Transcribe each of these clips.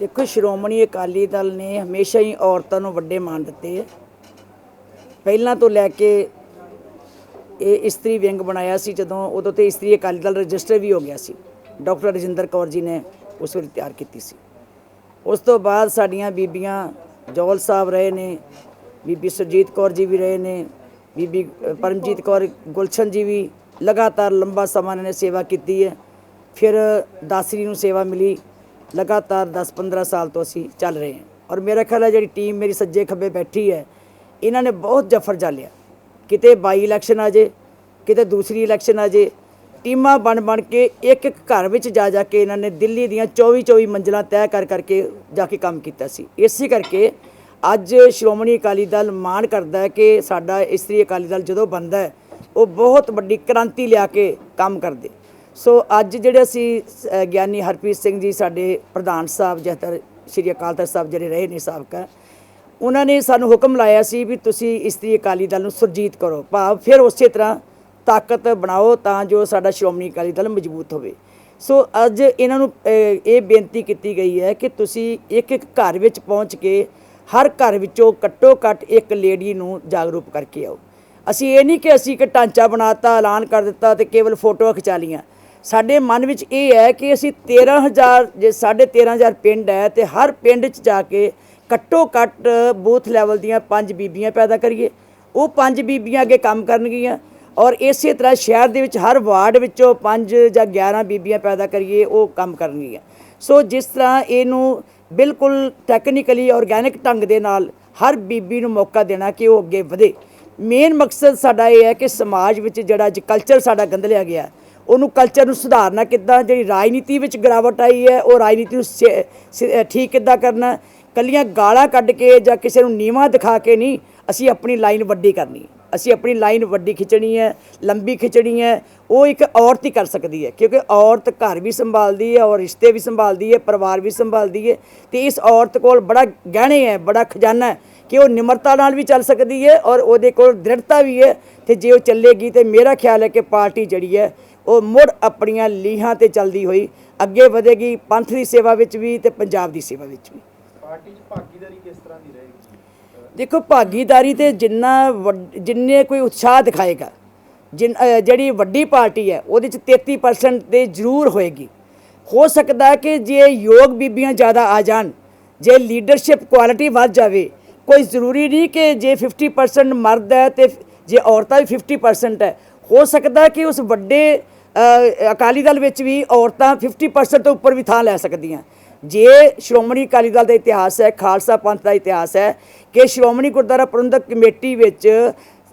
ਦੇਖੋ, ਸ਼੍ਰੋਮਣੀ ਅਕਾਲੀ ਦਲ ਨੇ ਹਮੇਸ਼ਾ ਹੀ ਔਰਤਾਂ ਨੂੰ ਵੱਡੇ ਮਾਣ ਦਿੱਤੇ ਪਹਿਲਾਂ ਤੋਂ ਲੈ ਕੇ ਇਹ ਇਸਤਰੀ ਵਿੰਗ ਬਣਾਇਆ ਸੀ, ਜਦੋਂ ਉਦੋਂ ਤੇ ਇਸਤਰੀ ਅਕਾਲੀ ਦਲ ਰਜਿਸਟਰ ਵੀ ਹੋ ਗਿਆ ਸੀ। ਡਾਕਟਰ ਰਜਿੰਦਰ ਕੌਰ ਜੀ ਨੇ ਉਸ ਵੇਲੇ ਤਿਆਰ ਕੀਤੀ ਸੀ। ਉਸ ਤੋਂ ਬਾਅਦ ਸਾਡੀਆਂ ਬੀਬੀਆਂ ਜੌਲ ਸਾਹਿਬ ਰਹੇ ਨੇ, ਬੀਬੀ ਸੁਰਜੀਤ ਕੌਰ ਜੀ ਵੀ ਰਹੇ ਨੇ, ਬੀਬੀ ਪਰਮਜੀਤ ਕੌਰ ਗੁਲਸ਼ਨ ਜੀ ਵੀ ਲਗਾਤਾਰ ਲੰਬਾ ਸਮਾਂ ਇਹਨਾਂ ਨੇ ਸੇਵਾ ਕੀਤੀ ਹੈ। ਫਿਰ ਦਾਸਰੀ ਨੂੰ ਸੇਵਾ ਮਿਲੀ। ਲਗਾਤਾਰ 10-15 ਸਾਲ ਤੋਂ ਅਸੀਂ ਚੱਲ ਰਹੇ ਹਾਂ। ਔਰ ਮੇਰਾ ਖਿਆਲ ਹੈ ਜਿਹੜੀ ਟੀਮ ਮੇਰੀ ਸੱਜੇ ਖੱਬੇ ਬੈਠੀ ਹੈ, ਇਹਨਾਂ ਨੇ ਬਹੁਤ ਜਫਰ ਜਾਲਿਆ ਕਿਤੇ ਬਾਈ ਇਲੈਕਸ਼ਨ ਆ ਜੇ, ਕਿਤੇ ਦੂਸਰੀ ਇਲੈਕਸ਼ਨ ਆ ਜੇ, ਟੀਮਾਂ ਬਣ ਬਣ ਕੇ ਇੱਕ ਇੱਕ ਘਰ ਵਿੱਚ ਜਾ ਜਾ ਕੇ ਇਹਨਾਂ ਨੇ ਦਿੱਲੀ ਦੀਆਂ 24 24 ਮੰਜ਼ਲਾਂ ਤੈਅ ਕਰ ਕਰਕੇ ਜਾ ਕੇ ਕੰਮ ਕੀਤਾ ਸੀ। ਇਸੇ ਕਰਕੇ ਅੱਜ ਸ਼੍ਰੋਮਣੀ ਅਕਾਲੀ ਦਲ ਮਾਣ ਕਰਦਾ ਹੈ ਕਿ ਸਾਡਾ ਇਸਤਰੀ ਅਕਾਲੀ ਦਲ ਜਦੋਂ ਬਣਦਾ ਹੈ, ਉਹ ਬਹੁਤ ਵੱਡੀ ਕ੍ਰਾਂਤੀ ਲਿਆ ਕੇ ਕੰਮ ਕਰਦੇ। ਸੋ ਅੱਜ ਜਿਹੜੇ ਅਸੀਂ ਗਿਆਨੀ ਹਰਪ੍ਰੀਤ ਸਿੰਘ ਜੀ ਸਾਡੇ ਪ੍ਰਧਾਨ ਸਾਹਿਬ ਜਹਤਰ ਸ਼੍ਰੀ ਅਕਾਲ ਤਖਤ ਸਾਹਿਬ ਜਿਹੜੇ ਰਹੇ ਨੇ ਸਾਬਕਾ, ਉਹਨਾਂ ਨੇ ਸਾਨੂੰ ਹੁਕਮ ਲਾਇਆ ਸੀ ਵੀ ਤੁਸੀਂ ਇਸਤਰੀ ਅਕਾਲੀ ਦਲ ਨੂੰ ਸੁਰਜੀਤ ਕਰੋ। ਭਾਵ ਫਿਰ ਉਸੇ ਤਰ੍ਹਾਂ ਤਾਕਤ ਬਣਾਓ ਤਾਂ ਜੋ ਸਾਡਾ ਸ਼੍ਰੋਮਣੀ ਅਕਾਲੀ ਦਲ ਮਜ਼ਬੂਤ ਹੋਵੇ। ਸੋ ਅੱਜ ਇਹਨਾਂ ਨੂੰ ਇਹ ਬੇਨਤੀ ਕੀਤੀ ਗਈ ਹੈ ਕਿ ਤੁਸੀਂ ਇੱਕ ਇੱਕ ਘਰ ਵਿੱਚ ਪਹੁੰਚ ਕੇ ਹਰ ਘਰ ਵਿੱਚੋਂ ਘੱਟੋ ਘੱਟ ਇੱਕ ਲੇਡੀ ਨੂੰ ਜਾਗਰੂਕ ਕਰਕੇ ਆਓ। ਅਸੀਂ ਇਹ ਨਹੀਂ ਕਿ ਅਸੀਂ ਇੱਕ ਢਾਂਚਾ ਬਣਾਤਾ, ਐਲਾਨ ਕਰ ਦਿੱਤਾ ਤੇ ਕੇਵਲ ਫੋਟੋਆਂ ਖਿਚਾ ਲੀਆਂ ਸਾਡੇ ਮਨ ਵਿੱਚ ਇਹ ਹੈ ਕਿ ਅਸੀਂ 13000 ਜੇ 13500 ਪਿੰਡ ਹੈ ਤੇ ਹਰ ਪਿੰਡ 'ਚ ਜਾ ਕੇ ਘੱਟੋ ਘੱਟ ਬੂਥ ਲੈਵਲ ਦੀਆਂ ਪੰਜ ਬੀਬੀਆਂ ਪੈਦਾ ਕਰੀਏ। ਉਹ ਪੰਜ ਬੀਬੀਆਂ ਅੱਗੇ ਕੰਮ ਕਰਨਗੀਆਂ ਔਰ ਇਸੇ ਤਰ੍ਹਾਂ ਸ਼ਹਿਰ ਦੇ ਵਿੱਚ ਹਰ ਵਾਰਡ ਵਿੱਚੋਂ ਪੰਜ ਜਾਂ 11 ਬੀਬੀਆਂ ਪੈਦਾ ਕਰੀਏ, ਉਹ ਕੰਮ ਕਰਨਗੀਆਂ। ਸੋ ਜਿਸ ਤਰ੍ਹਾਂ ਇਹਨੂੰ ਬਿਲਕੁਲ ਟੈਕਨੀਕਲੀ ਆਰਗੈਨਿਕ ਢੰਗ ਦੇ ਨਾਲ ਹਰ ਬੀਬੀ ਨੂੰ ਮੌਕਾ ਦੇਣਾ ਕਿ ਉਹ ਅੱਗੇ ਵਧੇ। ਮੇਨ ਮਕਸਦ ਸਾਡਾ ਇਹ ਹੈ ਕਿ ਸਮਾਜ ਵਿੱਚ ਜਿਹੜਾ ਅੱਜ ਕਲਚਰ ਸਾਡਾ ਗੰਦਲਿਆ ਗਿਆ। ਉਹਨੂੰ ਕਲਚਰ ਨੂੰ ਸੁਧਾਰਨਾ ਕਿੱਦਾਂ, ਜਿਹੜੀ ਰਾਜਨੀਤੀ ਵਿੱਚ ਗਿਰਾਵਟ ਆਈ ਹੈ, ਉਹ ਰਾਜਨੀਤੀ ਨੂੰ ਸੇ- ਸੇ- ਠੀਕ ਕਿੱਦਾਂ ਕਰਨਾ, ਕੱਲੀਆਂ ਗਾਲਾਂ ਕੱਢ ਕੇ ਜਾਂ ਕਿਸੇ ਨੂੰ ਨੀਵਾਂ ਦਿਖਾ ਕੇ ਨਹੀਂ, ਅਸੀਂ ਆਪਣੀ ਲਾਈਨ ਵੱਡੀ ਕਰਨੀ ਅਸੀਂ ਆਪਣੀ ਲਾਈਨ ਵੱਡੀ ਖਿੱਚਣੀ ਹੈ, ਲੰਬੀ ਖਿੱਚਣੀ ਹੈ, ਉਹ ਇੱਕ ਔਰਤ ਹੀ ਕਰ ਸਕਦੀ ਹੈ, ਕਿਉਂਕਿ ਔਰਤ ਘਰ ਵੀ ਸੰਭਾਲਦੀ ਹੈ ਔਰ ਰਿਸ਼ਤੇ ਵੀ ਸੰਭਾਲਦੀ ਹੈ, ਪਰਿਵਾਰ ਵੀ ਸੰਭਾਲਦੀ ਹੈ, ਤੇ ਇਸ ਔਰਤ ਕੋਲ ਬੜਾ ਗਹਿਣੇ ਹੈ, ਬੜਾ ਖਜ਼ਾਨਾ ਹੈ ਕਿ ਉਹ ਨਿਮਰਤਾ ਨਾਲ ਵੀ ਚੱਲ ਸਕਦੀ ਹੈ ਔਰ ਉਹਦੇ ਕੋਲ ਦ੍ਰਿੜਤਾ ਵੀ ਹੈ, ਤੇ ਜੇ ਉਹ ਚੱਲੇਗੀ ਤੇ ਮੇਰਾ ਖਿਆਲ ਹੈ ਕਿ ਪਾਰਟੀ ਜਿਹੜੀ ਹੈ ਉਹ ਮੁੜ ਆਪਣੀਆਂ ਲੀਹਾਂ ਤੇ ਚੱਲਦੀ ਹੋਈ ਅੱਗੇ ਵਧੇਗੀ ਪੰਥ ਦੀ ਸੇਵਾ ਵਿੱਚ ਵੀ ਤੇ ਪੰਜਾਬ ਦੀ ਸੇਵਾ ਵਿੱਚ ਵੀ। ਪਾਰਟੀ 'ਚ ਭਾਗੀਦਾਰੀ ਕਿਸ ਤਰ੍ਹਾਂ ਦੀ ਰਹੇਗੀ? ਦੇਖੋ ਭਾਗੀਦਾਰੀ ਤੇ ਜਿੰਨਾ ਜਿੰਨੇ ਕੋਈ ਉਤਸ਼ਾਹ ਦਿਖਾਏਗਾ ਜਿਹੜੀ ਵੱਡੀ ਪਾਰਟੀ ਹੈ ਉਹਦੇ ਚ 33% ਤੇ ਜ਼ਰੂਰ ਹੋਏਗੀ। ਹੋ ਸਕਦਾ ਕਿ ਜੇ ਯੋਗ ਬੀਬੀਆਂ ਜ਼ਿਆਦਾ ਆ ਜਾਣ ਜੇ ਲੀਡਰਸ਼ਿਪ ਕੁਆਲਿਟੀ ਵੱਧ ਜਾਵੇ ਕੋਈ ਜ਼ਰੂਰੀ ਨਹੀਂ ਕਿ ਜੇ 50% ਮਰਦ ਹੈ ਤੇ ਜੇ ਔਰਤਾਂ ਵੀ 50% ਹੈ ਹੋ ਸਕਦਾ ਕਿ ਉਸ ਵੱਡੇ ਅਕਾਲੀ ਦਲ ਵਿੱਚ ਵੀ ਔਰਤਾਂ 50% ਤੋਂ ਉੱਪਰ ਵੀ ਥਾਂ ਲੈ ਸਕਦੀਆਂ। ਜੇ ਸ਼੍ਰੋਮਣੀ ਅਕਾਲੀ ਦਲ ਦਾ ਇਤਿਹਾਸ ਹੈ, ਖਾਲਸਾ ਪੰਥ ਦਾ ਇਤਿਹਾਸ ਹੈ ਕਿ ਸ਼੍ਰੋਮਣੀ ਗੁਰਦੁਆਰਾ ਪ੍ਰਬੰਧਕ ਕਮੇਟੀ ਵਿੱਚ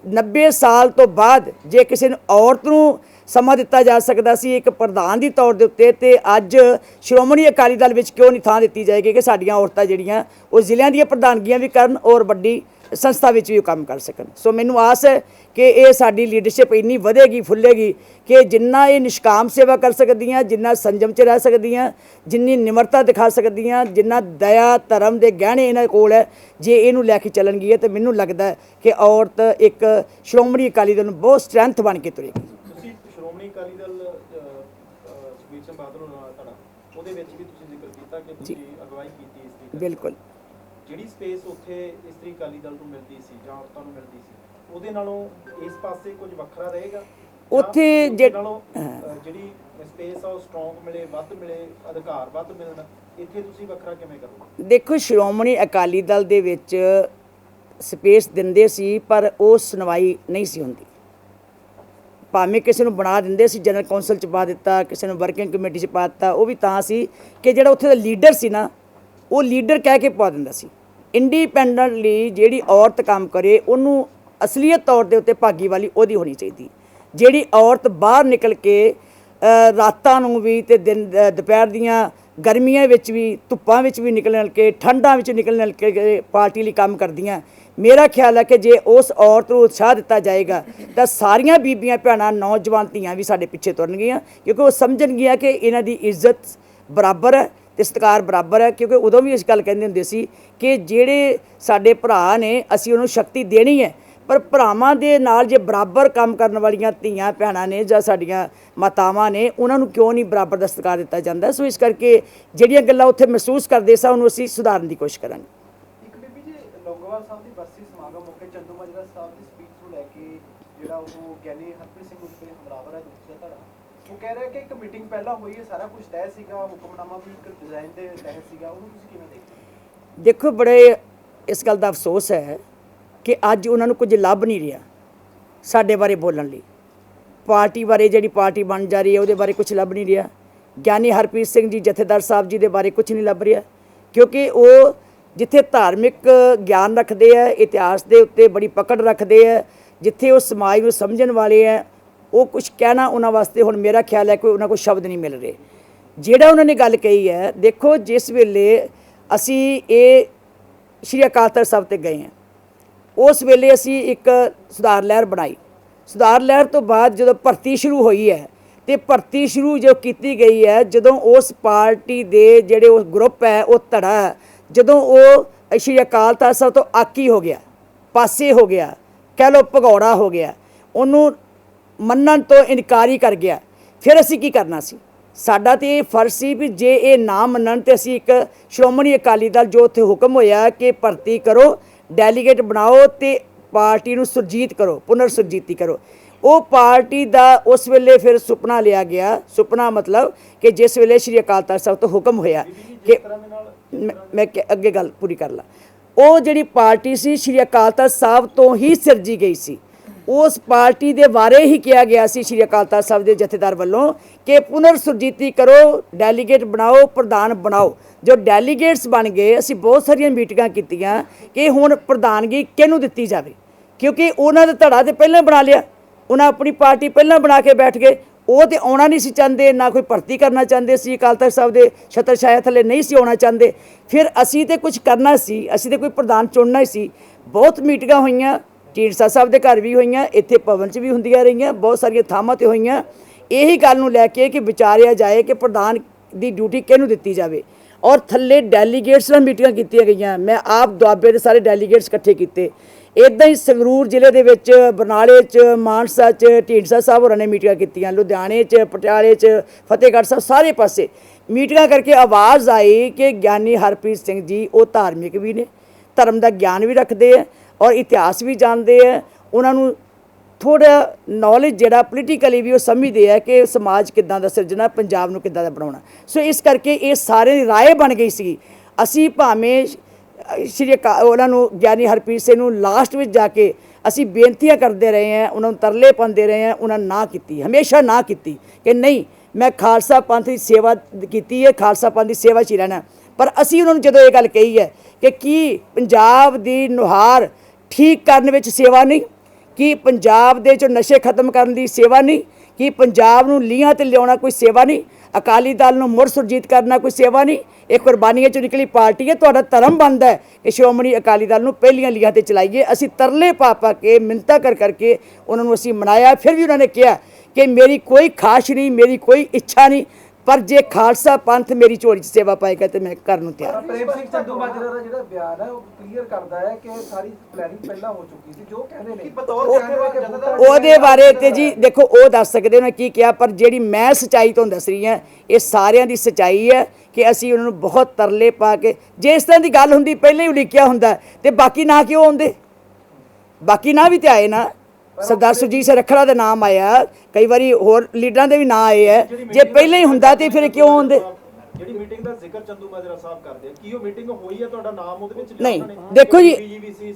90 ਸਾਲ ਤੋਂ ਬਾਅਦ ਜੇ ਕਿਸੇ ਨੂੰ ਔਰਤ ਨੂੰ ਸਮਾਂ ਦਿੱਤਾ ਜਾ ਸਕਦਾ ਸੀ, ਇੱਕ ਪ੍ਰਧਾਨ ਦੀ ਤੌਰ ਦੇ ਉੱਤੇ, ਤੇ ਅੱਜ ਸ਼੍ਰੋਮਣੀ ਅਕਾਲੀ ਦਲ ਵਿੱਚ ਕਿਉਂ ਨਹੀਂ ਥਾਂ ਦਿੱਤੀ ਜਾਏਗੀ ਕਿ ਸਾਡੀਆਂ ਔਰਤਾਂ ਜਿਹੜੀਆਂ ਉਹ ਜ਼ਿਲ੍ਹਿਆਂ ਦੀਆਂ ਪ੍ਰਧਾਨਗੀਆਂ ਵੀ ਕਰਨ ਔਰ ਵੱਡੀ ਸੰਸਥਾ ਵਿੱਚ ਵੀ ਕੰਮ ਕਰ ਸਕਣ। ਸੋ ਮੈਨੂੰ ਆਸ ਹੈ ਕਿ ਇਹ ਸਾਡੀ ਲੀਡਰਸ਼ਿਪ ਇੰਨੀ ਵਧੇਗੀ ਫੁੱਲੇਗੀ ਕਿ ਜਿੰਨਾ ਇਹ ਨਿਸ਼ਕਾਮ ਸੇਵਾ ਕਰ ਸਕਦੀਆਂ ਜਿੰਨਾ ਸੰਜਮ 'ਚ ਰਹਿ ਸਕਦੀਆਂ ਜਿੰਨੀ ਨਿਮਰਤਾ ਦਿਖਾ ਸਕਦੀਆਂ ਜਿੰਨਾ ਦਇਆ ਧਰਮ ਦੇ ਗਹਿਣੇ ਇਹਨਾਂ ਕੋਲ ਹੈ ਜੇ ਇਹਨੂੰ ਲੈ ਕੇ ਚੱਲਣਗੀਆਂ ਤੇ ਮੈਨੂੰ ਲੱਗਦਾ ਹੈ ਕਿ ਔਰਤ ਇੱਕ ਸ਼੍ਰੋਮਣੀ ਅਕਾਲੀ ਦਲ ਨੂੰ ਬਹੁਤ ਸਟਰੈਂਥ ਬਣ ਕੇ ਤੁਰੇਗੀ। ਤੁਸੀਂ ਸ਼੍ਰੋਮਣੀ ਅਕਾਲੀ ਦਲ ਸੁਖਬੀਰ ਸਿੰਘ ਬਾਦਲ ਹੋਣਾ ਤੁਹਾਡਾ ਉਹਦੇ ਵਿੱਚ ਵੀ ਤੁਸੀਂ ਜ਼ਿਕਰ ਕੀਤਾ ਕਿ ਤੁਸੀਂ ਅਗਵਾਈ ਕੀਤੀ ਇਸ ਦੀ। ਬਿਲਕੁਲ। ਜਿਹੜੀ ਸਪੇਸ ਉੱਥੇ ਇਸਤਰੀ ਅਕਾਲੀ ਦਲ ਨੂੰ ਮਿਲਦੀ ਸੀ ਜਾਂ ਔਰਤਾਂ ਨੂੰ ਮਿਲਦੀ ਸੀ ਉਹਦੇ ਨਾਲੋਂ ਇਸ ਪਾਸੇ ਕੁਝ ਵੱਖਰਾ ਰਹੇਗਾ? ਉੱਥੇ ਜਿਹੜੀ ਸਪੇਸ ਆ ਉਹ ਸਟਰੋਂਗ ਮਿਲੇ ਵੱਧ ਮਿਲੇ ਅਧਿਕਾਰ ਵੱਧ ਮਿਲਣ ਇੱਥੇ ਤੁਸੀਂ ਵੱਖਰਾ ਕਿਵੇਂ ਕਰੋਗੇ? ਦੇਖੋ ਸ਼੍ਰੋਮਣੀ ਅਕਾਲੀ ਦਲ ਦੇ ਵਿੱਚ ਸਪੇਸ ਦਿੰਦੇ ਸੀ ਪਰ ਉਹ ਸੁਣਵਾਈ ਨਹੀਂ ਸੀ ਹੁੰਦੀ। ਭਾਵੇਂ ਕਿਸੇ ਨੂੰ ਬਣਾ ਦਿੰਦੇ ਸੀ ਜਨਰਲ ਕੌਂਸਲ ਚ ਪਾ ਦਿੱਤਾ ਕਿਸੇ ਨੂੰ ਵਰਕਿੰਗ ਕਮੇਟੀ ਚ ਪਾ ਦਿੱਤਾ ਉਹ ਵੀ ਤਾਂ ਸੀ ਕਿ ਜਿਹੜਾ ਉੱਥੇ ਦਾ ਲੀਡਰ ਸੀ ਨਾ ਉਹ ਲੀਡਰ ਕਹਿ ਕੇ ਪਾ ਦਿੰਦਾ ਸੀ। ਇੰਡੀਪੈਂਡੈਂਟਲੀ ਜਿਹੜੀ ਔਰਤ ਕੰਮ ਕਰੇ, ਉਹਨੂੰ ਅਸਲੀਅਤ ਤੌਰ ਦੇ ਉੱਤੇ ਭਾਗੀ ਵਾਲੀ ਉਹਦੀ ਹੋਣੀ ਚਾਹੀਦੀ। ਜਿਹੜੀ ਔਰਤ ਬਾਹਰ ਨਿਕਲ ਕੇ ਰਾਤਾਂ ਨੂੰ ਵੀ ਤੇ ਦਿਨ ਦੁਪਹਿਰ ਦੀਆਂ ਗਰਮੀਆਂ ਵਿੱਚ ਵੀ, ਧੁੱਪਾਂ ਵਿੱਚ ਵੀ ਨਿਕਲਣ ਕੇ, ਠੰਡਾਂ ਵਿੱਚ ਨਿਕਲਣ ਕੇ ਪਾਰਟੀ ਲਈ ਕੰਮ ਕਰਦੀਆਂ। ਮੇਰਾ ਖਿਆਲ ਹੈ ਕਿ ਜੇ ਉਸ ਔਰਤ ਨੂੰ ਉਤਸ਼ਾਹ ਦਿੱਤਾ ਜਾਏਗਾ, ਤਾਂ ਸਾਰੀਆਂ ਬੀਬੀਆਂ, ਭੈਣਾਂ, ਨੌਜਵਾਨ ਧੀਆਂ ਵੀ ਸਾਡੇ ਪਿੱਛੇ ਤੁਰਨਗੀਆਂ, ਕਿਉਂਕਿ ਉਹ ਸਮਝਣਗੀਆਂ ਕਿ ਇਹਨਾਂ ਦੀ ਇੱਜ਼ਤ ਬਰਾਬਰ ਹੈ। ਤੇ ਸਤਿਕਾਰ ਬਰਾਬਰ ਹੈ, ਕਿਉਂਕਿ ਉਦੋਂ ਵੀ ਇਸ ਗੱਲ ਕਹਿੰਦੇ ਹੁੰਦੇ ਸੀ ਕਿ ਜਿਹੜੇ ਸਾਡੇ ਭਰਾ ਨੇ, ਅਸੀਂ ਉਹਨੂੰ ਸ਼ਕਤੀ ਦੇਣੀ ਹੈ। ਪਰ ਭਰਾਵਾਂ ਦੇ ਨਾਲ ਜੇ ਬਰਾਬਰ ਕੰਮ ਕਰਨ ਵਾਲੀਆਂ ਧੀਆਂ ਭੈਣਾਂ ਨੇ ਜਾਂ ਸਾਡੀਆਂ ਮਾਤਾਵਾਂ ਨੇ, ਉਹਨਾਂ ਨੂੰ ਕਿਉਂ ਨਹੀਂ ਬਰਾਬਰ ਦਾ ਸਤਿਕਾਰ ਦਿੱਤਾ ਜਾਂਦਾ? ਸੋ ਇਸ ਕਰਕੇ ਜਿਹੜੀਆਂ ਗੱਲਾਂ ਉੱਥੇ ਮਹਿਸੂਸ ਕਰਦੇ ਸਾਂ, ਉਹਨੂੰ ਅਸੀਂ ਸੁਧਾਰਨ ਦੀ ਕੋਸ਼ਿਸ਼ ਕਰਾਂਗੇ। ਇੱਕ ਬੀਬੀ ਜੀ, ਲੌਂਗੋਵਾਲ ਸਾਹਿਬ ਦੀ ਬਰਸੀ ਸਮਾਗਮ ਮੌਕੇ ਚੰਦੂ ਸਾਹਿਬ ਦੀ ਸਪੀਚ ਨੂੰ ਲੈ ਕੇ ਜਿਹੜਾ ਉਹ ਗਿਆਨੀ ਹਰਪ੍ਰੀਤ ਸਿੰਘ ਉੱਤੇ ਹਮਲਾਵਰ ਹੈ ਦੂਸਰਾ ਧੜਾ ਉਹ ਕਹਿ ਰਿਹਾ ਕਿ ਇੱਕ ਮੀਟਿੰਗ ਪਹਿਲਾਂ ਹੋਈ ਹੈ, ਸਾਰਾ ਕੁਝ ਤੈਅ ਸੀਗਾ, ਹੁਕਮਨਾਮਾ ਵੀ ਇੱਕ ਡਿਜ਼ਾਈਨ ਦੇ ਤਹਿਤ ਸੀਗਾ, ਉਹਨੂੰ ਤੁਸੀਂ ਕਿਵੇਂ ਦੇਖਦੇ ਦੇਖੋ, ਬੜੇ ਇਸ ਗੱਲ ਦਾ ਅਫਸੋਸ ਹੈ ਕਿ ਅੱਜ ਉਹਨਾਂ ਨੂੰ ਕੁਝ ਲੱਭ ਨਹੀਂ ਰਿਹਾ ਸਾਡੇ ਬਾਰੇ ਬੋਲਣ ਲਈ। ਪਾਰਟੀ ਬਾਰੇ ਜਿਹੜੀ ਪਾਰਟੀ ਬਣ ਜਾ ਰਹੀ ਹੈ, ਉਹਦੇ ਬਾਰੇ ਕੁਝ ਲੱਭ ਨਹੀਂ ਰਿਹਾ। ਗਿਆਨੀ ਹਰਪ੍ਰੀਤ ਸਿੰਘ ਜੀ, ਜਥੇਦਾਰ ਸਾਹਿਬ ਜੀ ਦੇ ਬਾਰੇ ਕੁਝ ਨਹੀਂ ਲੱਭ ਰਿਹਾ, ਕਿਉਂਕਿ ਉਹ ਜਿੱਥੇ ਧਾਰਮਿਕ ਗਿਆਨ ਰੱਖਦੇ ਆ, ਇਤਿਹਾਸ ਦੇ ਉੱਤੇ ਬੜੀ ਪਕੜ ਰੱਖਦੇ ਆ, ਜਿੱਥੇ ਉਹ ਸਮਾਜ ਨੂੰ ਸਮਝਣ ਵਾਲੇ ਆ ਉਹ ਕੁਝ ਕਹਿਣਾ ਉਹਨਾਂ ਵਾਸਤੇ ਹੁਣ ਮੇਰਾ ਖਿਆਲ ਹੈ ਕੋਈ ਉਹਨਾਂ ਕੋਲ ਸ਼ਬਦ ਨਹੀਂ ਮਿਲ ਰਹੇ। ਜਿਹੜਾ ਉਹਨਾਂ ਨੇ ਗੱਲ ਕਹੀ ਹੈ, ਦੇਖੋ ਜਿਸ ਵੇਲੇ ਅਸੀਂ ਇਹ ਸ਼੍ਰੀ ਅਕਾਲ ਤਖਤ ਸਾਹਿਬ ਤੇ ਗਏ ਹਾਂ, ਉਸ ਵੇਲੇ ਅਸੀਂ ਇੱਕ ਸੁਧਾਰ ਲਹਿਰ ਬਣਾਈ। ਸੁਧਾਰ ਲਹਿਰ ਤੋਂ ਬਾਅਦ ਜਦੋਂ ਭਰਤੀ ਸ਼ੁਰੂ ਹੋਈ ਹੈ ਤੇ ਭਰਤੀ ਸ਼ੁਰੂ ਜੋ ਕੀਤੀ ਗਈ ਹੈ, ਜਦੋਂ ਉਸ ਪਾਰਟੀ ਦੇ ਜਿਹੜੇ ਉਹ ਗਰੁੱਪ ਹੈ, ਉਹ ਧੜਾ ਜਦੋਂ ਉਹ ਸ਼੍ਰੀ ਅਕਾਲ ਤਖਤ ਸਾਹਿਬ ਤੋਂ ਆਕੀ ਹੋ ਗਿਆ, ਪਾਸੇ ਹੋ ਗਿਆ, ਕਹਿ ਲੋ ਭਗੌੜਾ ਹੋ ਗਿਆ, ਉਹਨੂੰ ਮੰਨਣ ਤੋਂ ਇਨਕਾਰੀ ਕਰ ਗਿਆ। ਫਿਰ ਅਸੀਂ ਕੀ ਕਰਨਾ ਸੀ? ਸਾਡਾ ਤੇ ਇਹ ਫਰਜ਼ ਸੀ ਵੀ ਜੇ ਇਹ ਨਾ ਮੰਨਣ ਤੇ ਅਸੀਂ ਇੱਕ ਸ਼੍ਰੋਮਣੀ ਅਕਾਲੀ ਦਲ ਜੋ ਉੱਥੇ ਹੁਕਮ ਹੋਇਆ ਕਿ ਭਰਤੀ ਕਰੋ, ਡੈਲੀਗੇਟ ਬਣਾਓ ਤੇ ਪਾਰਟੀ ਨੂੰ ਸੁਰਜੀਤ ਕਰੋ, ਪੁਨਰ ਸੁਰਜੀਤੀ ਕਰੋ। ਉਹ ਪਾਰਟੀ ਦਾ ਉਸ ਵੇਲੇ ਫਿਰ ਸੁਪਨਾ ਲਿਆ ਗਿਆ। ਸੁਪਨਾ ਮਤਲਬ ਕਿ ਜਿਸ ਵੇਲੇ ਸ਼੍ਰੀ ਅਕਾਲ ਤਖਤ ਸਾਹਿਬ ਤੋਂ ਹੁਕਮ ਹੋਇਆ ਕਿ ਮੈਂ- ਮੈਂ ਅੱਗੇ ਗੱਲ ਪੂਰੀ ਕਰ ਲਾਂ। ਉਹ ਜਿਹੜੀ ਪਾਰਟੀ ਸੀ, ਸ਼੍ਰੀ ਅਕਾਲ ਤਖਤ ਸਾਹਿਬ ਤੋਂ ਹੀ ਸਿਰਜੀ ਗਈ ਸੀ। ਉਸ ਪਾਰਟੀ ਦੇ ਬਾਰੇ ਹੀ ਕਿਹਾ ਗਿਆ ਸੀ ਸ਼੍ਰੀ ਅਕਾਲ ਤਖਤ ਸਾਹਿਬ ਦੇ ਜਥੇਦਾਰ ਵੱਲੋਂ ਕਿ ਪੁਨਰ ਸੁਰਜੀਤੀ ਕਰੋ ਡੈਲੀਗੇਟ ਬਣਾਓ, ਪ੍ਰਧਾਨ ਬਣਾਓ। ਜੋ ਡੈਲੀਗੇਟਸ ਬਣ ਗਏ, ਅਸੀਂ ਬਹੁਤ ਸਾਰੀਆਂ ਮੀਟਿੰਗਾਂ ਕੀਤੀਆਂ ਕਿ ਹੁਣ ਪ੍ਰਧਾਨਗੀ ਕਿਹਨੂੰ ਦਿੱਤੀ ਜਾਵੇ? ਕਿਉਂਕਿ ਉਹਨਾਂ ਦਾ ਧੜਾ ਤੇ ਪਹਿਲਾਂ ਬਣਾ ਲਿਆ। ਉਹਨਾਂ ਆਪਣੀ ਪਾਰਟੀ ਪਹਿਲਾਂ ਬਣਾ ਕੇ ਬੈਠ ਗਏ। ਉਹ ਤੇ ਆਉਣਾ ਨਹੀਂ ਸੀ ਚਾਹੁੰਦੇ, ਨਾ ਕੋਈ ਭਰਤੀ ਕਰਨਾ ਚਾਹੁੰਦੇ ਸੀ ਅਕਾਲ ਤਖਤ ਸਾਹਿਬ ਦੇ, ਛਤਰ ਛਾਇਆ ਥੱਲੇ ਨਹੀਂ ਸੀ ਆਉਣਾ ਚਾਹੁੰਦੇ। ਫਿਰ ਅਸੀਂ ਤੇ ਕੁਝ ਕਰਨਾ ਸੀ, ਅਸੀਂ ਤੇ ਕੋਈ ਪ੍ਰਧਾਨ ਚੁਣਨਾ ਹੀ ਸੀ। ਬਹੁਤ ਮੀਟਿੰਗਾਂ ਹੋਈਆਂ। ਢੀਂਡਸਾ ਸਾਹਿਬ ਦੇ ਘਰ ਵੀ ਹੋਈਆਂ, ਇੱਥੇ ਭਵਨ 'ਚ ਵੀ ਹੁੰਦੀਆਂ ਰਹੀਆਂ, ਬਹੁਤ ਸਾਰੀਆਂ ਥਾਵਾਂ ਤੇ ਹੋਈਆਂ। ਇਹੀ ਗੱਲ ਨੂੰ ਲੈ ਕੇ ਕਿ ਵਿਚਾਰਿਆ ਜਾਏ ਕਿ ਪ੍ਰਧਾਨ ਦੀ ਡਿਊਟੀ ਕਿਹਨੂੰ ਦਿੱਤੀ ਜਾਵੇ। ਔਰ ਥੱਲੇ ਡੈਲੀਗੇਟਸ ਨਾਲ ਮੀਟਿੰਗਾਂ ਕੀਤੀਆਂ ਗਈਆਂ। ਮੈਂ ਆਪ ਦੁਆਬੇ ਦੇ ਸਾਰੇ ਡੈਲੀਗੇਟਸ ਇਕੱਠੇ ਕੀਤੇ। ਇਦਾਂ ਹੀ ਸੰਗਰੂਰ ਜ਼ਿਲ੍ਹੇ ਦੇ ਵਿੱਚ, ਬਰਨਾਲੇ 'ਚ, ਮਾਨਸਾ 'ਚ, ਢੀਂਡਸਾ ਸਾਹਿਬ ਹੋਰਾਂ ਨੇ ਮੀਟਿੰਗਾਂ ਕੀਤੀਆਂ। ਲੁਧਿਆਣੇ 'ਚ, ਪਟਿਆਲੇ 'ਚ, ਫਤਿਹਗੜ੍ਹ ਸਾਹਿਬ ਸਾਰੇ ਪਾਸੇ। ਮੀਟਿੰਗਾਂ ਕਰਕੇ ਆਵਾਜ਼ ਆਈ ਕਿ ਗਿਆਨੀ ਹਰਪ੍ਰੀਤ ਸਿੰਘ ਜੀ ਉਹ ਧਾਰਮਿਕ ਵੀ ਨੇ, ਧਰਮ ਦਾ ਗਿਆਨ ਵੀ ਰੱਖਦੇ ਆ। ਔਰ ਇਤਿਹਾਸ ਵੀ ਜਾਣਦੇ ਆ, ਉਹਨਾਂ ਨੂੰ ਥੋੜਾ ਨੌਲੇਜ ਜਿਹੜਾ ਪੋਲੀਟੀਕਲੀ ਵੀ ਉਹ ਸਮਝਦੇ ਆ ਕਿ ਸਮਾਜ ਕਿੱਦਾਂ ਦਾ ਸਿਰਜਣਾ, ਪੰਜਾਬ ਨੂੰ ਕਿੱਦਾਂ ਦਾ ਬਣਾਉਣਾ। ਸੋ ਇਸ ਕਰਕੇ ਇਹ ਸਾਰੇ ਦੀ ਰਾਏ ਬਣ ਗਈ ਸੀ। ਅਸੀਂ ਭਾਵੇਂ ਸ਼੍ਰੀ ਅਕਾ- ਉਹਨਾਂ ਨੂੰ ਗਿਆਨੀ ਹਰਪ੍ਰੀਤ ਸਿੰਘ ਨੂੰ ਲਾਸਟ ਵਿੱਚ ਜਾ ਕੇ ਅਸੀਂ ਬੇਨਤੀਆਂ ਕਰਦੇ ਰਹੇ ਹਾਂ, ਉਹਨਾਂ ਨੂੰ ਤਰਲੇ ਪਾਉਂਦੇ ਰਹੇ ਹਾਂ, ਉਹਨਾਂ ਨਾ ਕੀਤੀ, ਹਮੇਸ਼ਾ ਨਾ ਕੀਤੀ ਕਿ ਨਹੀਂ, ਮੈਂ ਖਾਲਸਾ ਪੰਥ ਦੀ ਸੇਵਾ ਕੀਤੀ ਹੈ, ਖਾਲਸਾ ਪੰਥ ਦੀ ਸੇਵਾ 'ਚ ਹੀ ਰਹਿਣਾ। ਪਰ ਅਸੀਂ ਉਹਨਾਂ ਨੂੰ ਜਦੋਂ ਇਹ ਗੱਲ ਕਹੀ ਹੈ ਕਿ ਕੀ ਪੰਜਾਬ ਦੀ ਨੁਹਾਰ ਠੀਕ ਕਰਨ ਵਿੱਚ ਸੇਵਾ ਨਹੀਂ, ਕੀ ਪੰਜਾਬ ਦੇ ਚੋਂ ਨਸ਼ੇ ਖਤਮ ਕਰਨ ਦੀ ਸੇਵਾ ਨਹੀਂ, ਕੀ ਪੰਜਾਬ ਨੂੰ ਲੀਹਾਂ ਤੇ ਲਿਆਉਣਾ ਕੋਈ ਸੇਵਾ ਨਹੀਂ, ਅਕਾਲੀ ਦਲ ਨੂੰ ਮੁੜ ਸੁਰਜੀਤ ਕਰਨਾ ਕੋਈ ਸੇਵਾ ਨਹੀਂ, ਇਹ ਕੁਰਬਾਨੀਆਂ ਚੋਂ ਨਿਕਲੀ ਪਾਰਟੀ ਹੈ, ਤੁਹਾਡਾ ਧਰਮ ਬਣਦਾ ਹੈ, ਕਿ ਸ਼੍ਰੋਮਣੀ ਅਕਾਲੀ ਦਲ ਨੂੰ ਪਹਿਲੀਆਂ ਲੀਹਾਂ ਤੇ ਚਲਾਈਏ, ਅਸੀਂ ਤਰਲੇ ਪਾ ਪਾ ਕੇ ਮਿੰਤਾ ਕਰ ਕਰਕੇ ਉਹਨਾਂ ਨੂੰ ਅਸੀਂ ਮਨਾਇਆ, ਫਿਰ ਵੀ ਉਹਨਾਂ ਨੇ ਕਿਹਾ ਕਿ ਮੇਰੀ ਕੋਈ ਖਾਸ਼ ਨਹੀਂ, ਮੇਰੀ ਕੋਈ ਇੱਛਾ ਨਹੀਂ ਪਰ ਜੇ ਖਾਲਸਾ ਪੰਥ ਮੇਰੀ ਝੋਲੀ 'ਚ ਸੇਵਾ ਪਾਏਗਾ ਤੇ ਮੈਂ ਕਰਨ ਨੂੰ ਤਿਆਰ ਹਾਂ। ਪ੍ਰੇਮ ਸਿੰਘ ਚੰਦੂ ਮਾਜਰਾ ਦਾ ਜਿਹੜਾ ਬਿਆਨ ਹੈ ਉਹ ਕਲੀਅਰ ਕਰਦਾ ਹੈ ਕਿ ਸਾਰੀ ਪਲੈਨਿੰਗ ਪਹਿਲਾਂ ਹੋ ਚੁੱਕੀ ਸੀ ਜੋ ਕਹਿੰਦੇ ਨੇ ਬਤੌਰ ਉਹਦੇ ਬਾਰੇ ਤੇ ਜੀ ਦੇਖੋ ਉਹ ਦੱਸ ਸਕਦੇ ਨੇ ਕੀ ਕਿਹਾ ਪਰ ਜਿਹੜੀ ਮੈਂ ਸਚਾਈ ਤੁਹਾਨੂੰ ਦੱਸ ਰਹੀ ਹਾਂ ਇਹ ਸਾਰਿਆਂ ਦੀ ਸਚਾਈ ਹੈ ਕਿ ਅਸੀਂ ਉਹਨਾਂ ਨੂੰ ਬਹੁਤ ਤਰਲੇ ਪਾ ਕੇ ਜੇ ਇਸ ਤਰ੍ਹਾਂ ਦੀ ਗੱਲ ਹੁੰਦੀ ਪਹਿਲਾਂ ਹੀ ਉਲੀਕਿਆ ਹੁੰਦਾ ਤੇ ਬਾਕੀ ਨਾ ਕਿਉਂ ਆਉਂਦੇ ਬਾਕੀ ਨਾ ਵੀ ਤੇ ਆਏ ਨਾ ਸਰਦਾਰ ਸੁਰਜੀਤ ਸਿੰਘ ਰੱਖੜਾ ਦਾ ਨਾਮ ਆਇਆ। ਕਈ ਵਾਰੀ ਹੋਰ ਲੀਡਰਾਂ ਦੇ ਵੀ ਨਾਂ ਆਏ ਹੈ ਜੇ ਪਹਿਲਾਂ ਹੀ ਹੁੰਦਾ ਤੇ ਫਿਰ ਕਿਉਂ ਆਉਂਦੇ ਜਿਹੜੀ ਮੀਟਿੰਗ ਦਾ ਜ਼ਿਕਰ ਚੰਦੂ ਮਾਜਰਾ ਸਾਹਿਬ ਕਰਦੇ ਆ ਕੀ ਉਹ ਮੀਟਿੰਗ ਹੋਈ ਹੈ ਤੁਹਾਡਾ ਨਾਮ ਉਹਦੇ ਵਿੱਚ ਨਹੀਂ? ਦੇਖੋ ਜੀ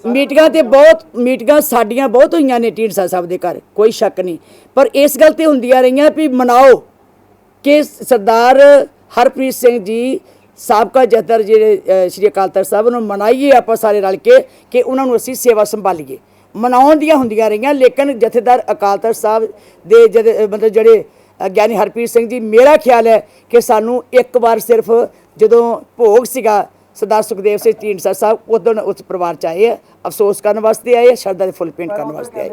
ਮੀਟਿੰਗਾਂ ਤੇ ਬਹੁਤ ਮੀਟਿੰਗਾਂ ਸਾਡੀਆਂ ਬਹੁਤ ਹੋਈਆਂ ਨੇ ਢੀਂਡਸਾ ਸਾਹਿਬ ਦੇ ਘਰ ਕੋਈ ਸ਼ੱਕ ਨਹੀਂ। ਪਰ ਇਸ ਗੱਲ ਤੇ ਹੁੰਦੀਆਂ ਰਹੀਆਂ ਵੀ ਮਨਾਓ ਕਿ ਸਰਦਾਰ ਹਰਪ੍ਰੀਤ ਸਿੰਘ ਜੀ ਸਾਬਕਾ ਜਥੇਦਾਰ ਜਿਹੜੇ ਸ਼੍ਰੀ ਅਕਾਲ ਤਖਤ ਸਾਹਿਬ ਨੂੰ ਮਨਾਈਏ ਆਪਾਂ ਸਾਰੇ ਰਲ ਕੇ ਕਿ ਉਹਨਾਂ ਨੂੰ ਅਸੀਂ ਸੇਵਾ ਸੰਭਾਲੀਏ। ਮਨਾਉਣ ਦੀਆਂ ਹੁੰਦੀਆਂ ਰਹੀਆਂ ਲੇਕਿਨ ਜਥੇਦਾਰ ਅਕਾਲ ਤਖਤ ਸਾਹਿਬ ਦੇ ਜਦ- ਮਤਲਬ ਜਿਹੜੇ ਗਿਆਨੀ ਹਰਪ੍ਰੀਤ ਸਿੰਘ ਜੀ ਮੇਰਾ ਖਿਆਲ ਹੈ ਕਿ ਸਾਨੂੰ ਇੱਕ ਵਾਰ ਸਿਰਫ ਜਦੋਂ ਭੋਗ ਸੀਗਾ ਸਰਦਾਰ ਸੁਖਦੇਵ ਸਿੰਘ ਢੀਂਡਸਾ ਸਾਹਿਬ ਉਦੋਂ ਉਸ ਪਰਿਵਾਰ ਚ ਆਏ ਆ ਅਫਸੋਸ ਕਰਨ ਵਾਸਤੇ ਆਏ ਆ ਸ਼ਰਧਾ ਦੇ ਫੁੱਲ ਪੇਂਟ ਕਰਨ ਵਾਸਤੇ ਆਏ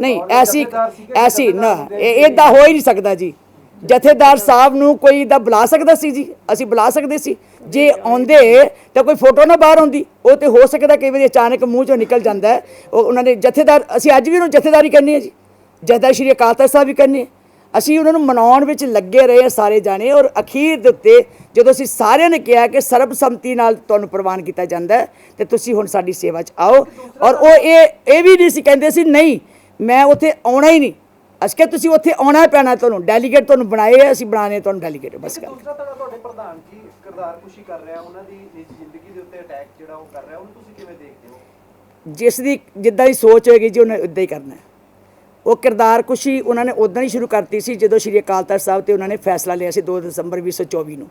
ਨਹੀਂ ਐਸੀ ਐਸੀ ਨਾ ਇਹ ਇਦਾਂ ਹੋ ਹੀ ਨਹੀਂ ਸਕਦਾ ਜੀ। ਜਥੇਦਾਰ ਸਾਹਿਬ ਨੂੰ ਕੋਈ ਦਾ ਬੁਲਾ ਸਕਦਾ ਸੀ ਜੀ ਅਸੀਂ ਬੁਲਾ ਸਕਦੇ ਸੀ। ਜੇ ਆਉਂਦੇ ਤਾਂ ਕੋਈ ਫੋਟੋ ਨਾ ਬਾਹਰ ਆਉਂਦੀ। ਉਹ ਤੇ ਹੋ ਸਕਦਾ ਕਈ ਵਾਰੀ ਅਚਾਨਕ ਮੂੰਹ ਚੋਂ ਨਿਕਲ ਜਾਂਦਾ ਹੈ। ਉਹ ਉਹਨਾਂ ਨੇ ਜਥੇਦਾਰ, ਅਸੀਂ ਅੱਜ ਵੀ ਉਹਨੂੰ ਜਥੇਦਾਰੀ ਕਰਨੀ ਹੈ ਜੀ। ਜਥੇਦਾਰ ਸ਼੍ਰੀ ਅਕਾਲ ਤਖਤ ਸਾਹਿਬ ਵੀ ਕਰਨੀ ਹੈ। ਅਸੀਂ ਉਹਨਾਂ ਨੂੰ ਮਨਾਉਣ ਵਿੱਚ ਲੱਗੇ ਰਹੇ ਹਾਂ ਸਾਰੇ ਜਾਣੇ ਔਰ ਅਖੀਰ ਦੇ ਉੱਤੇ ਜਦੋਂ ਅਸੀਂ ਸਾਰਿਆਂ ਨੇ ਕਿਹਾ ਕਿ ਸਰਬਸੰਮਤੀ ਨਾਲ ਤੁਹਾਨੂੰ ਪ੍ਰਵਾਨ ਕੀਤਾ ਜਾਂਦਾ ਹੈ, ਤੇ ਤੁਸੀਂ ਹੁਣ ਸਾਡੀ ਸੇਵਾ 'ਚ ਆਓ। ਔਰ ਉਹ ਇਹ ਇਹ ਵੀ ਨਹੀਂ ਸੀ ਕਹਿੰਦੇ ਸੀ, ਨਹੀਂ, ਮੈਂ ਉੱਥੇ ਆਉਣਾ ਹੀ ਨਹੀਂ। ਅਸੀਂ ਕਿਹਾ ਤੁਸੀਂ ਉੱਥੇ ਆਉਣਾ ਪੈਣਾ ਤੁਹਾਨੂੰ ਡੈਲੀਗੇਟ ਤੁਹਾਨੂੰ ਬਣਾਏ ਆ, ਅਸੀਂ ਬਣਾਣੇ ਤੁਹਾਨੂੰ ਡੈਲੀਗੇਟ ਬਸ ਗੱਲ ਦੂਸਰਾ ਤੁਹਾਡਾ ਤੁਹਾਡੇ ਪ੍ਰਧਾਨ ਜੀ ਕਿਰਦਾਰ ਖੁਸ਼ੀ ਕਰ ਰਿਹਾ ਉਹਨਾਂ ਦੀ ਨਿੱਜੀ ਜ਼ਿੰਦਗੀ ਦੇ ਉੱਤੇ ਅਟੈਕ ਜਿਹੜਾ ਉਹ ਕਰ ਰਿਹਾ ਉਹਨੂੰ ਤੁਸੀਂ ਕਿਵੇਂ ਦੇਖਦੇ ਹੋ? ਜਿਸ ਦੀ ਜਿੱਦਾਂ ਦੀ ਸੋਚ ਹੋਏਗੀ ਜੀ ਉਹਨੇ ਉਦਾਂ ਹੀ ਕਰਨਾ ਹੈ। ਉਹ ਕਿਰਦਾਰ ਕੁਸ਼ੀ ਉਹਨਾਂ ਨੇ ਉਦੋਂ ਹੀ ਸ਼ੁਰੂ ਕਰਤੀ ਸੀ ਜਦੋਂ ਸ਼੍ਰੀ ਅਕਾਲ ਤਖਤ ਸਾਹਿਬ ਤੇ ਉਹਨਾਂ ਨੇ ਫੈਸਲਾ ਲਿਆ ਸੀ 2 ਦਸੰਬਰ 2024 ਨੂੰ।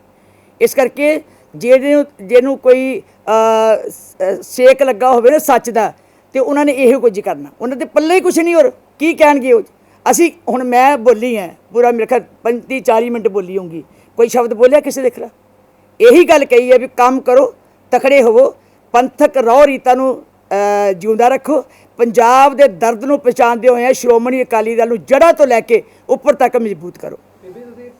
ਇਸ ਕਰਕੇ ਜਿਹਨੂੰ ਜਿਹਨੂੰ ਕੋਈ ਸੇਕ ਲੱਗਾ ਹੋਵੇ ਨਾ ਸੱਚ ਦਾ ਤੇ ਉਹਨਾਂ ਨੇ ਇਹੋ ਕੁਝ ਕਰਨਾ। ਉਹਨਾਂ ਦੇ ਪੱਲੇ ਹੀ ਕੁਝ ਨਹੀਂ ਹੋਰ ਕੀ ਕਹਿਣਗੇ ਉਹ? ਅਸੀਂ ਹੁਣ ਮੈਂ ਬੋਲੀ ਹੈ ਪੂਰਾ ਮੇਰੇ ਖਿਆਲ 35 40 ਮਿੰਟ ਬੋਲੀ ਹੋਊਗੀ। ਕੋਈ ਸ਼ਬਦ ਬੋਲਿਆ ਕਿਸੇ ਦੇ ਖਿਲਾਫ? ਇਹੀ ਗੱਲ ਕਹੀ ਹੈ ਵੀ ਕੰਮ ਕਰੋ ਤਕੜੇ ਹੋਵੋ ਪੰਥਕ ਰੌ ਰੀਤਾਂ ਨੂੰ ਜਿਉਂਦਾ ਰੱਖੋ। ਪੰਜਾਬ ਦੇ ਦਰਦ ਨੂੰ ਪਛਾਣਦੇ ਹੋਏ ਸ਼੍ਰੋਮਣੀ ਅਕਾਲੀ ਦਲ ਨੂੰ ਜੜ੍ਹਾਂ ਤੋਂ ਲੈ ਕੇ ਉੱਪਰ ਤੱਕ ਮਜ਼ਬੂਤ ਕਰੋ।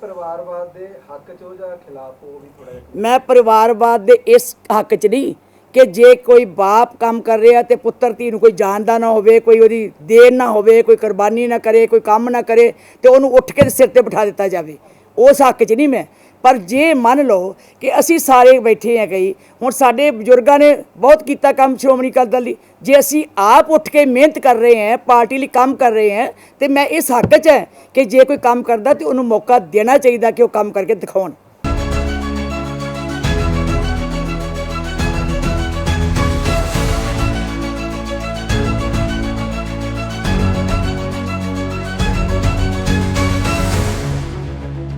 ਪਰਿਵਾਰਵਾਦ ਦੇ ਹੱਕ 'ਚ ਹੋ ਜਾਂ ਖਿਲਾਫ ਹੋ ਵੀ ਥੋੜਾ ਮੈਂ ਪਰਿਵਾਰਵਾਦ ਦੇ ਇਸ ਹੱਕ 'ਚ ਨਹੀਂ ਕਿ ਜੇ ਕੋਈ ਬਾਪ ਕੰਮ ਕਰ ਰਿਹਾ ਤੇ ਪੁੱਤਰ ਧੀ ਨੂੰ ਕੋਈ ਜਾਣਦਾ ਨਾ ਹੋਵੇ, ਕੋਈ ਉਹਦੀ ਦੇਣ ਨਾ ਹੋਵੇ, ਕੋਈ ਕੁਰਬਾਨੀ ਨਾ ਕਰੇ, ਕੋਈ ਕੰਮ ਨਾ ਕਰੇ, ਤੇ ਉਹਨੂੰ ਉੱਠ ਕੇ ਸਿਰ ਤੇ ਬਿਠਾ ਦਿੱਤਾ ਜਾਵੇ। ਉਸ ਹੱਕ 'ਚ ਨਹੀਂ ਮੈਂ। ਪਰ ਜੇ ਮੰਨ ਲਓ ਕਿ ਅਸੀਂ ਸਾਰੇ ਬੈਠੇ ਆ ਗਈ ਹੁਣ ਸਾਡੇ ਬਜ਼ੁਰਗਾਂ ਨੇ ਬਹੁਤ ਕੀਤਾ ਕੰਮ ਸ਼੍ਰੋਮਣੀ ਅਕਾਲੀ ਦਲ ਲਈ। ਜੇ ਅਸੀਂ ਆਪ ਉੱਠ ਕੇ ਮਿਹਨਤ ਕਰ ਰਹੇ ਹਾਂ, ਪਾਰਟੀ ਲਈ ਕੰਮ ਕਰ ਰਹੇ ਹਾਂ, ਤੇ ਮੈਂ ਇਸ ਹੱਕ 'ਚ ਹੈ ਕਿ ਜੇ ਕੋਈ ਕੰਮ ਕਰਦਾ ਤੇ ਉਹਨੂੰ ਮੌਕਾ ਦੇਣਾ ਚਾਹੀਦਾ ਕਿ ਉਹ ਕੰਮ ਕਰਕੇ ਦਿਖਾਉਣ।